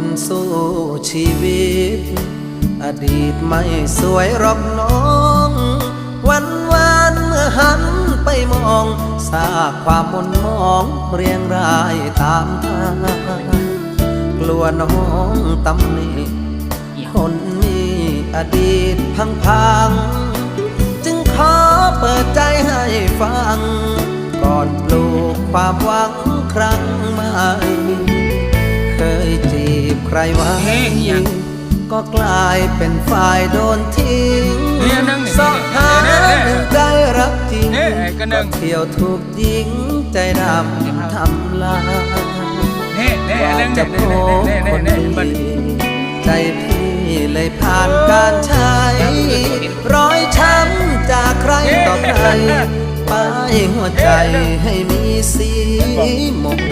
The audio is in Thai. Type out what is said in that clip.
นสู้ชีวิต อดีตไม่สวยหรอกน้อง วันวันเมื่อหันไปมองซาความมนมองเรียงรายตามทางกลัวน้องตำหนิคนมีอดีตพังพังๆจึงขอเปิดใจให้ฟัง ก่อนปลูกความหวังครั้งใหม่ รไว้เฮ้ยยังก็กลายเป็นฝ่ายโดนทิ้งเนี่ยนั่งนี่สอบหาเนี่ยเนี่ยหนึ่งใจรักจริงเนี่ยไอ้ก็นั่งเที่ยวถูกยิงใจดำทำลายเน่เน่อยาเน่กเน่จะพเน่บเน่คนเน่มันดีใจพี่เลยผ่านการใช้รอยช้ำจากใครต่อใครป้ายหัวใจให้มีสีมงคล